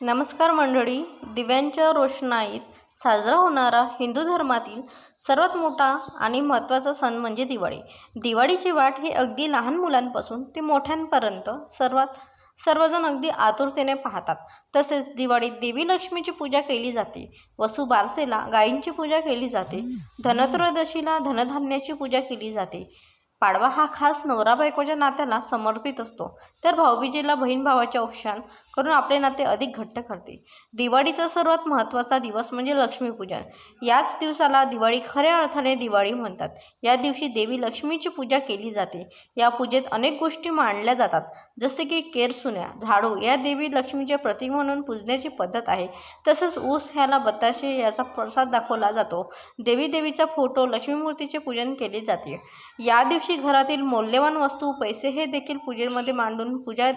नमस्कार मंडळी दिव्यांच्या रोषणाईत साजरा होणारा हिंदू धर्मातील सर्वात मोठा आणि महत्त्वाचा सण म्हणजे दिवाळी. दिवाळीची वाट ही अगदी लहान मुलांपासून ते मोठ्यांपर्यंत सर्वात सर्वजण अगदी आतुरतेने पाहतात. तसेच दिवाळीत देवी लक्ष्मीची पूजा केली जाते वसुबारसेला गायींची पूजा केली जाते धनत्रयोदशीला धनधान्याची पूजा केली जाते. पाडवा हा खास नवरा बायकोच्या नात्याला समर्पित असतो. तर भाऊबीजेला बहीण भावाच्या औक्षण करून आपले नाते अधिक घट्ट करते. दिवाळीचा सर्वात महत्त्वाचा दिवस म्हणजे लक्ष्मीपूजन. याच दिवसाला दिवाळी खऱ्या अर्थाने दिवाळी म्हणतात. या दिवशी देवी लक्ष्मीची पूजा केली जाते. या पूजेत अनेक गोष्टी मांडल्या जातात. जसे की केरसुन्या झाडू या देवी लक्ष्मीचे प्रतीक म्हणून पूजण्याची पद्धत आहे. तसंच ऊस ह्याला बताशे याचा प्रसाद दाखवला जातो. देवी देवीचा फोटो लक्ष्मीमूर्तीचे पूजन केले जाते. या दिवशी घरातील मौल्यवान वस्तू पैसे हे देखील पूजेमध्ये मांडून पूजा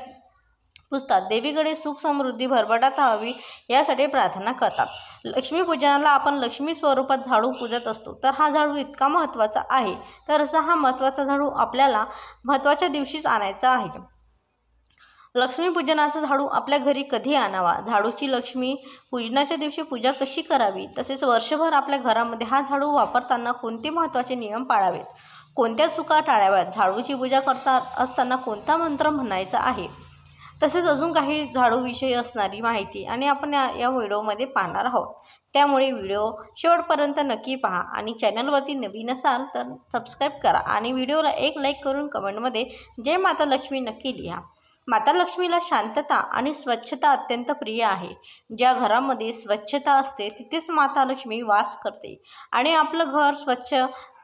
पुजतात. देवीकडे सुख समृद्धी भरभराट हवी यासाठी प्रार्थना करतात. लक्ष्मीपूजनाला आपण लक्ष्मी स्वरूपात झाडू पूजत असतो. तर हा झाडू इतका महत्त्वाचा आहे. तर असा हा महत्त्वाचा झाडू आपल्याला महत्त्वाच्या दिवशीच आणायचा आहे. लक्ष्मीपूजनाचा झाडू आपल्या घरी कधी आणावा? झाडूची लक्ष्मी पूजनाच्या दिवशी पूजा कशी करावी? तसेच वर्षभर आपल्या घरामध्ये हा झाडू वापरताना कोणते महत्त्वाचे नियम पाळावेत? कोणत्या चुका टाळाव्यात? झाडूची पूजा करता असताना कोणता मंत्र म्हणायचा आहे? तसेच अजून काही झाडूविषयी असणारी माहिती आणि आपण या या व्हिडिओमध्ये पाहणार आहोत. त्यामुळे व्हिडिओ शेवटपर्यंत नक्की पहा आणि चॅनलवरती नवीन असाल तर सबस्क्राईब करा आणि व्हिडिओला एक लाईक करून कमेंटमध्ये जय माता लक्ष्मी नक्की लिहा. माता लक्ष्मीला शांतता आणि स्वच्छता अत्यंत प्रिय आहे. ज्या घरामध्ये स्वच्छता असते तिथेच माता लक्ष्मी वास करते आणि आपलं घर स्वच्छ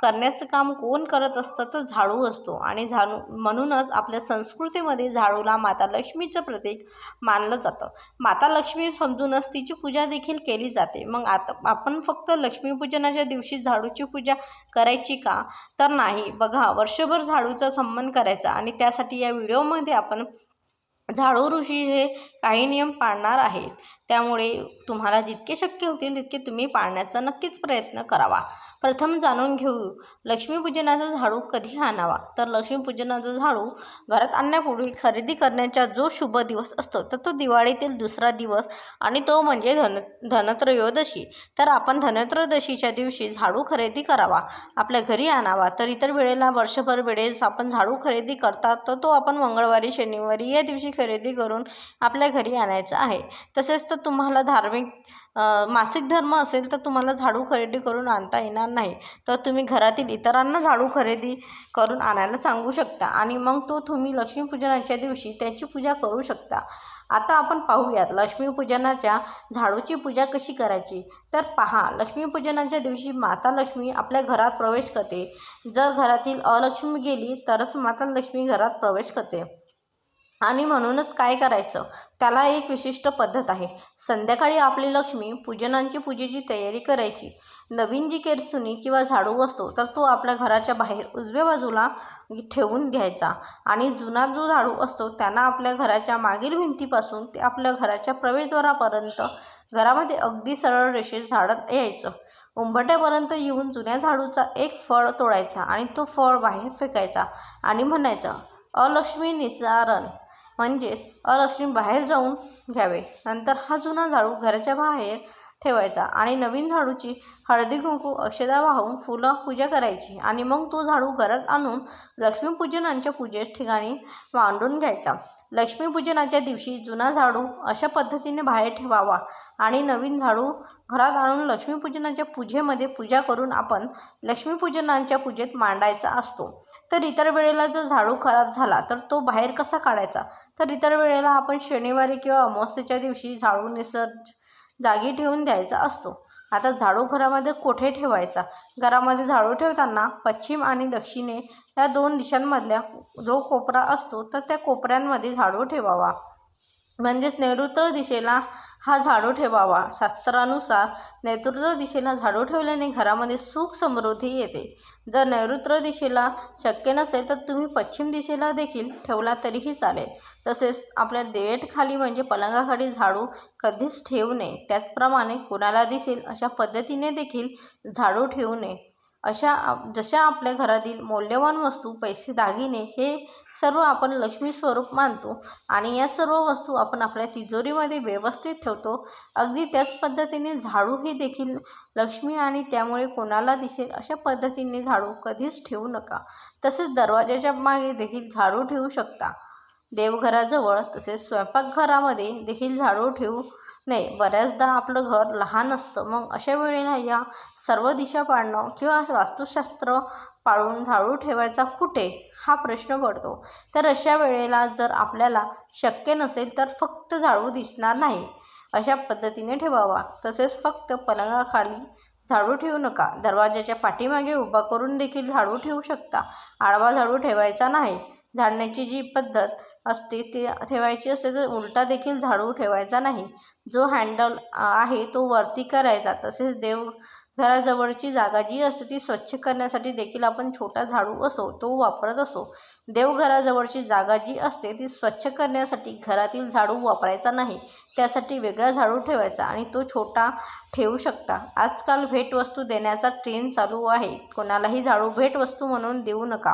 करण्याचं काम कोण करत असतं तर झाडू असतो. आणि झाडू म्हणूनच आपल्या संस्कृतीमध्ये झाडूला माता लक्ष्मीचं प्रतीक मानलं जातं. माता लक्ष्मी समजूनच तिची पूजा देखील केली जाते. मग आता आपण फक्त लक्ष्मीपूजनाच्या दिवशी झाडूची पूजा करायची का? तर नाही. बघा वर्षभर झाडूचा सन्मान करायचा आणि त्यासाठी या व्हिडिओमध्ये आपण झाडू ऋषी हे काही नियम पाळणार आहेत. त्यामुळे तुम्हाला जितके शक्य होतील तितके तुम्ही पाळण्याचा नक्कीच प्रयत्न करावा. प्रथम जाणून घेऊ. लक्ष्मीपूजनाचा झाडू कधी आणावा? तर लक्ष्मीपूजनाचा झाडू घरात आणण्यापूर्वी खरेदी करण्याचा जो शुभ दिवस असतो तर तो दिवाळीतील दुसरा दिवस आणि तो म्हणजे धन धनत्रयोदशी. तर आपण धनत्रयोदशीच्या दिवशी झाडू खरेदी करावा आपल्या घरी आणावा. तर इतर वेळेला वर्षभर वेळेस आपण झाडू खरेदी करतात तर तो आपण मंगळवारी शनिवारी या दिवशी खरेदी करून आपल्या घरी आणायचा आहे. तसेच तर तुम्हाला धार्मिक मासिक धर्म असेल तर तुम्हाला झाडू खरेदी करून आणता येणार नाही. तर तुम्ही घरातील इतरांना झाडू खरेदी करून आणायला सांगू शकता आणि मग तो तुम्ही लक्ष्मीपूजनाच्या दिवशी त्याची पूजा करू शकता. आता आपण पाहूयात लक्ष्मीपूजनाच्या झाडूची पूजा कशी करायची? तर पहा लक्ष्मीपूजनाच्या दिवशी माता लक्ष्मी आपल्या घरात प्रवेश करते. जर घरातील अलक्ष्मी गेली तरच माता लक्ष्मी घरात प्रवेश करते. आणि म्हणूनच काय करायचं? त्याला एक विशिष्ट पद्धत आहे. संध्याकाळी आपली लक्ष्मी पूजनांची पूजेची तयारी करायची. नवीन जी केरसुनी किंवा झाडू असतो तर तो आपल्या घराच्या बाहेर उजव्या बाजूला ठेवून घ्यायचा. आणि जुना जो झाडू असतो त्यांना आपल्या घराच्या मागील भिंतीपासून ते आपल्या घराच्या प्रवेशद्वारापर्यंत घरामध्ये अगदी सरळ रेषेत झाडत यायचं. उंबट्यापर्यंत येऊन जुन्या झाडूचा एक फळ तोडायचा आणि तो फळ बाहेर फेकायचा आणि म्हणायचं अलक्ष्मी निसारण म्हणजेच अलक्ष्मी बाहेर जाऊन घ्यावे. नंतर हा जुना झाडू घराच्या बाहेर ठेवायचा आणि नवीन झाडूची हळदी कुंकू अक्षदा वाहून फुलं पूजा करायची आणि मग तो झाडू घरात आणून लक्ष्मीपूजनांच्या पूजेस ठिकाणी मांडून घ्यायचा. लक्ष्मीपूजनाच्या दिवशी जुना झाडू अशा पद्धतीने बाहेर ठेवावा आणि नवीन झाडू घरात आणून लक्ष्मीपूजनाच्या पूजेमध्ये पूजा करून आपण लक्ष्मीपूजनांच्या पूजेत मांडायचा असतो. तर इतर वेळेला जर झाडू खराब झाला तर तो बाहेर कसा काढायचा? तर इतर वेळेला आपण शनिवारी किंवा अमावस्येच्या दिवशी झाडू निसर्ग जागी ठेवून द्यायचा असतो. आता झाडू घरामध्ये कोठे ठेवायचा? घरामध्ये झाडू ठेवताना पश्चिम आणि दक्षिणे या दोन दिशांमधल्या जो कोपरा असतो तर त्या कोपऱ्यांमध्ये झाडू ठेवावा. म्हणजेच नैऋत्य दिशेला हा झाडू ठेवावा. शास्त्रानुसार नैऋत्य दिशेला झाडू ठेवल्याने घरामध्ये सुख समृद्धी येते. जर नैऋत्य दिशेला शक्य नसेल तर तुम्ही पश्चिम दिशेला देखील ठेवला तरीही चालेल. तसेच आपल्या देवेटखाली म्हणजे पलंगाखाली झाडू कधीच ठेवू नये. त्याचप्रमाणे कुणाला दिसेल अशा पद्धतीने देखील झाडू ठेवू नये. अशा जशा आपल्या घरातील मौल्यवान वस्तू पैसे दागिने हे सर्व आपण लक्ष्मी स्वरूप मानतो आणि या सर्व वस्तू आपण आपल्या तिजोरीमध्ये व्यवस्थित ठेवतो. अगदी त्याच पद्धतीने झाडू ही देखील लक्ष्मी आणि त्यामुळे कोणाला दिसेल अशा पद्धतीने झाडू कधीच ठेवू नका. तसेच दरवाजाच्या मागे देखील झाडू ठेवू शकता. देवघराजवळ तसेच स्वयंपाकघरामध्ये देखील झाडू ठेवू नाही बऱ्याचदा आपलं घर लहान असतं. मग अशा वेळेला या सर्व दिशा पाळणं किंवा वास्तुशास्त्र पाळून झाडू ठेवायचा कुठे? हा प्रश्न पडतो. तर अशा वेळेला जर आपल्याला शक्य नसेल तर फक्त झाडू दिसणार नाही. अशा पद्धतीने ठेवावा. तसेच फक्त पलंगाखाली झाडू ठेवू नका. दरवाजाच्या पाठीमागे उभा करून देखील झाडू ठेवू शकता. आडवा झाडू ठेवायचा नाही. झाडण्याची जी पद्धत असते ते ठेवायची असते तर उलटा देखील झाडू ठेवायचा नाही. जो हँडल आहे तो वरती करायचा. तसेच देव घराजवळची जागा जी असते ती स्वच्छ करण्यासाठी देखील आपण छोटा झाडू असो तो वापरत असो. देवघराजवळची जागा जी असते ती स्वच्छ करण्यासाठी घरातील झाडू वापरायचा नाही. त्यासाठी वेगळा झाडू ठेवायचा आणि तो छोटा ठेवू शकता. आजकाल भेटवस्तू देण्याचा ट्रेंड चालू आहे. कोणालाही झाडू भेटवस्तू म्हणून देऊ नका.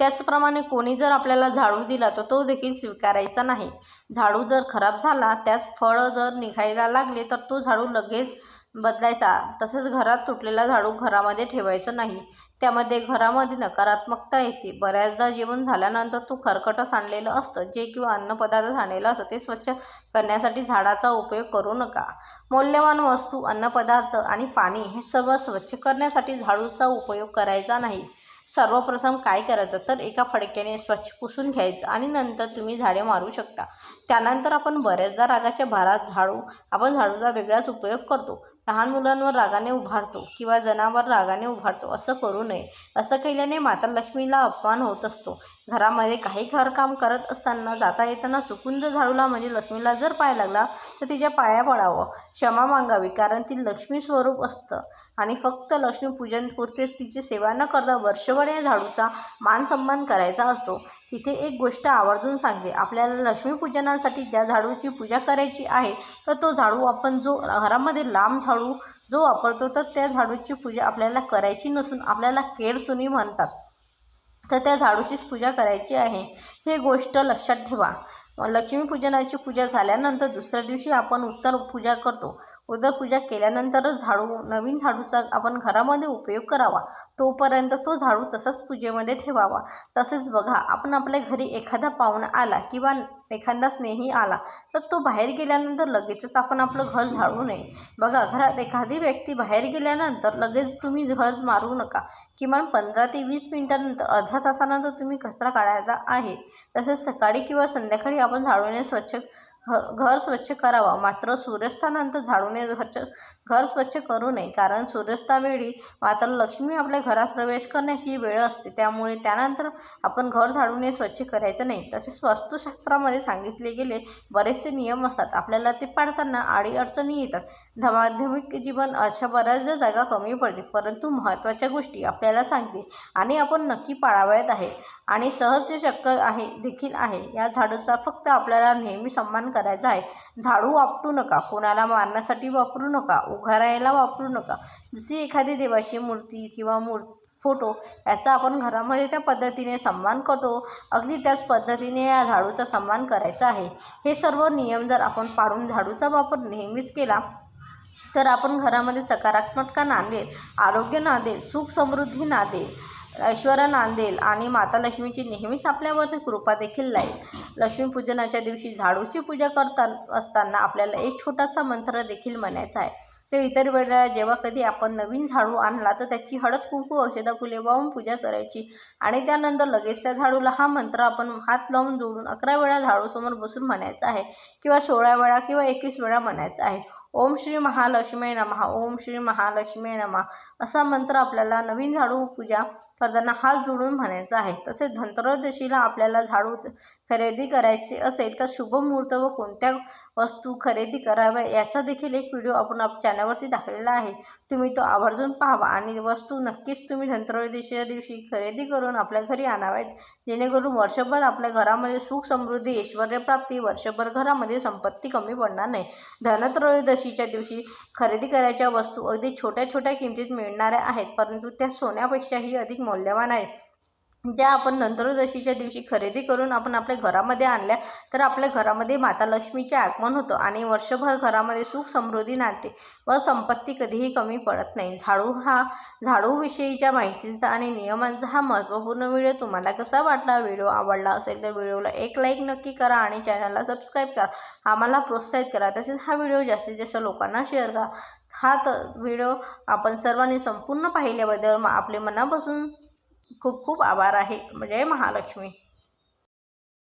त्याचप्रमाणे कोणी जर आपल्याला झाडू दिला तर तो देखील स्वीकारायचा नाही. झाडू जर खराब झाला त्यास फळं जर निघायला लागले तर तो झाडू लगेच बदलायचा. तसेच घरात तुटलेला झाडू घरामध्ये ठेवायचं नाही. त्यामध्ये घरामध्ये नकारात्मकता येते. बऱ्याचदा जेवण झाल्यानंतर तू खरकटं सांडलेलं असतं. जे किंवा अन्नपदार्थ सांडलेलं असतं ते स्वच्छ करण्यासाठी झाडाचा उपयोग करू नका. मौल्यवान वस्तू अन्नपदार्थ आणि पाणी हे सर्व स्वच्छ करण्यासाठी झाडूचा उपयोग करायचा नाही. सर्वप्रथम काय करायचं तर एका फडक्याने स्वच्छ पुसून घ्यायचं आणि नंतर तुम्ही झाडे मारू शकता. त्यानंतर आपण बऱ्याचदा रागाच्या भारात झाडू आपण झाडूचा वेगळाच उपयोग करतो. लहान मुलांवर रागाने उभारतो किंवा जनावर रागाने उभारतो असं करू नये. असं केल्याने माता लक्ष्मीला अपमान होत असतो. घरामध्ये काही घरकाम करत असताना जाता येताना चुकून जर झाडूला म्हणजे लक्ष्मीला जर पाय लागला तर तिच्या पाया पडावं. क्षमा मागावी कारण ती लक्ष्मी स्वरूप असतं. आणि फक्त लक्ष्मीपूजनपुरतेच तिची सेवा न करता वर्षभर या झाडूचा मान सन्मान करायचा असतो. तिथे एक गोष्ट आवर्जून सांगते. आपल्याला लक्ष्मीपूजनासाठी ज्या झाडूची पूजा करायची आहे तर तो झाडू आपण जो घरामध्ये लांब झाडू जो वापरतो तर त्या झाडूची पूजा आपल्याला करायची नसून आपल्याला केरसुनी म्हणतात. तर त्या झाडूचीच पूजा करायची आहे. ही गोष्ट लक्षात ठेवा. लक्ष्मीपूजनाची पूजा झाल्यानंतर दुसऱ्या दिवशी आपण उत्तर पूजा करतो. उदरपूजा केल्यानंतरच झाडू नवीन झाडूचा आपण घरामध्ये उपयोग करावा. तोपर्यंत तो झाडू तसाच पूजेमध्ये ठेवावा. तसेच बघा आपण आपल्या घरी एखादा पाहुणा आला किंवा एखादा स्नेही आला तर तो बाहेर गेल्यानंतर लगेचच आपण आपलं घर झाडू नये. बघा घरात एखादी व्यक्ती बाहेर गेल्यानंतर लगेच तुम्ही घर मारू नका. किमान पंधरा ते वीस मिनिटानंतर अर्धा तासानंतर तुम्ही कचरा काढायचा आहे. तसेच सकाळी किंवा संध्याकाळी आपण झाडूने स्वच्छ घ घर स्वच्छ करावा मात्र सूर्यास्तानंतर झाडूने स्वच्छ घर स्वच्छ करू नये. कारण सूर्यास्तावेळी मात्र लक्ष्मी आपल्या घरात प्रवेश करण्याची वेळ असते. त्यामुळे त्यानंतर आपण घर झाडूने स्वच्छ करायचं नाही. तसेच वास्तुशास्त्रामध्ये सांगितले गेले बरेचसे नियम असतात. आपल्याला ते पाळताना अडीअडचणी येतात. धमाधमिक जीवन अशा बऱ्याचदा जागा कमी पडते. परंतु महत्त्वाच्या गोष्टी आपल्याला सांगते आणि आपण नक्की पाळाव्यात आहेत. आणि सहज जे शक्य आहे देखील आहे. या झाडूचा फक्त आपल्याला नेहमी सन्मान करायचा आहे. झाडू वापरू नका. कोणाला मारण्यासाठी वापरू नका. उघारायला वापरू नका. जशी एखादी देवाची मूर्ती किंवा मूर् फोटो याचा आपण घरामध्ये त्या पद्धतीने सन्मान करतो अगदी त्याच पद्धतीने या झाडूचा सन्मान करायचा आहे. हे सर्व नियम जर आपण पाळून झाडूचा वापर नेहमीच केला तर आपण घरामध्ये सकारात्मकता नांदेल आरोग्य नांदेल सुख समृद्धी नांदेल ऐश्वर्य नांदेल आणि माता लक्ष्मीची नेहमीच आपल्यावरती कृपा देखील लाईल लक्ष्मीपूजनाच्या दिवशी झाडूची पूजा करता असताना आपल्याला एक छोटासा मंत्र देखील म्हणायचा आहे. तर इतर वेळेला जेव्हा कधी आपण नवीन झाडू आणला तर त्याची हळद कुंकू औषधा फुले वाहून पूजा करायची. आणि त्यानंतर लगेच त्या झाडूला हा मंत्र आपण हात लावून जोडून अकरा वेळा झाडूसमोर बसून म्हणायचा आहे किंवा सोळा वेळा किंवा एकवीस वेळा म्हणायचा आहे. ओम श्री महालक्ष्मी नमहा ओम श्री महालक्ष्मी नमहा असा मंत्र आपल्याला नवीन झाडू पूजा करताना हात जोडून म्हणायचा आहे. तसेच धनत्रयोदशीला आपल्याला झाडू खरेदी करायचे असेल तर शुभ मुहूर्त व कोणत्या वस्तू खरेदी कराव्या याचा देखील एक व्हिडिओ आपण आप चॅनलवरती दाखवलेला आहे. तुम्ही तो आवर्जून पाहावा आणि वस्तू नक्कीच तुम्ही धनत्रयोदशीच्या दिवशी खरेदी करून आपल्या घरी आणाव्यात. जेणेकरून वर्षभर आपल्या घरामध्ये सुख समृद्धी ऐश्वर्यप्राप्ती वर्षभर घरामध्ये संपत्ती कमी पडणार नाही. धनत्रयोदशीच्या दिवशी खरेदी करायच्या वस्तू अगदी छोट्या छोट्या किमतीत मिळणाऱ्या आहेत परंतु त्या सोन्यापेक्षाही अधिक मौल्यवान आहेत. ज्या आपण नंतरदशीच्या दिवशी खरेदी करून आपण आपल्या घरामध्ये आणल्या तर आपल्या घरामध्ये माता लक्ष्मीचे आगमन होतं आणि वर्षभर घरामध्ये सुख समृद्धी नाते व संपत्ती कधीही कमी पडत नाही. झाडू हा झाडूविषयीच्या माहितीचा आणि नियमांचा हा महत्त्वपूर्ण व्हिडिओ तुम्हाला कसा वाटला व्हिडिओ आवडला असेल तर व्हिडिओला एक लाईक नक्की करा आणि चॅनलला सबस्क्राईब करा. आम्हाला प्रोत्साहित करा. तसेच हा व्हिडिओ जास्तीत जास्त लोकांना शेअर करा. हा तर व्हिडिओ आपण सर्वांनी संपूर्ण पाहिल्याबद्दल आपले मनापासून खूप खूप आभार आहे. जय महालक्ष्मी.